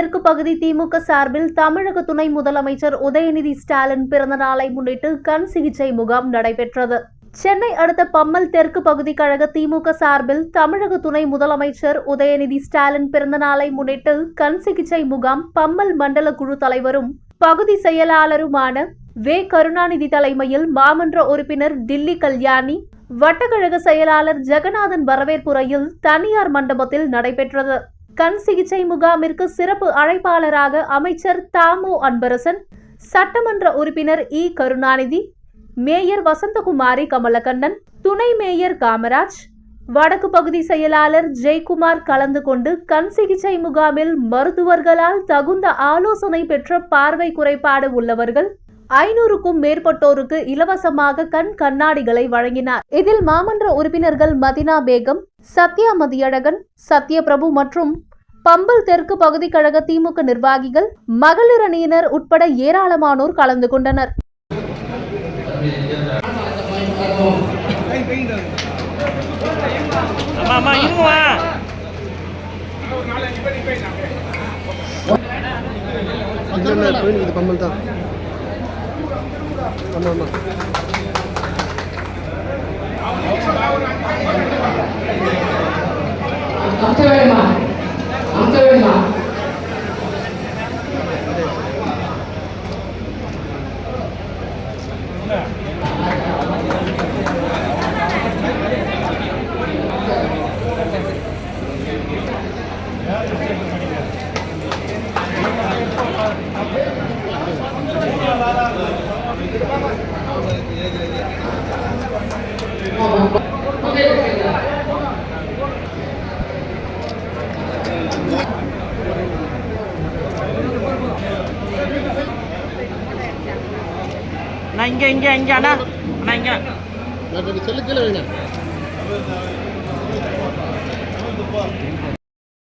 தெற்கு பகுதி திமுக சார்பில் தமிழக துணை முதலமைச்சர் உதயநிதி ஸ்டாலின் பிறந்த நாளை முன்னிட்டு கண் சிகிச்சை முகாம் நடைபெற்றது. சென்னை அடுத்த பம்மல் தெற்கு பகுதி கழக திமுக சார்பில் தமிழக துணை முதலமைச்சர் உதயநிதி ஸ்டாலின் பிறந்த நாளை முன்னிட்டு கண் சிகிச்சை முகாம் பம்மல் மண்டல குழு தலைவரும் பகுதி செயலாளருமான வே. கருணாநிதி தலைமையில் மாமன்ற உறுப்பினர் டில்லி கல்யாணி வட்டக்கழக செயலாளர் ஜெகநாதன் வரவேற்புரையில் தனியார் மண்டபத்தில் நடைபெற்றது. கண் சிகிச்சை முகாமிற்கு சிறப்பு அழைப்பாளராக அமைச்சர் தாமு அன்பரசன் சட்டமன்ற உறுப்பினர் இ. கருணாநிதி மேயர் வசந்தகுமாரி கமலக்கண்ணன் துணை மேயர் காமராஜ் வடக்கு பகுதி செயலாளர் ஜெய்குமார் கலந்து கொண்டு கண் சிகிச்சை முகாமில் மருத்துவர்களால் தகுந்த ஆலோசனை பெற்ற பார்வை குறைபாடு உள்ளவர்கள் ஐநூறுக்கும் மேற்பட்டோருக்கு இலவசமாக கண் கண்ணாடிகளை வழங்கினார். இதில் மாமன்ற உறுப்பினர்கள் மதினா பேகம் சத்யா மதியழகன் சத்யபிரபு மற்றும் பம்பல் தெற்கு பகுதி கழக திமுக நிர்வாகிகள் மகளிர் அணியினர் உட்பட ஏராளமானோர் கலந்து கொண்டனர். அம்மா அம்மா தான் ஆமாம் ஆமாம் ஓகே நான் இங்கே இங்கே இங்கே அண்ணா. அண்ணா இங்கே. நான் செல்லு கீழே வைங்க.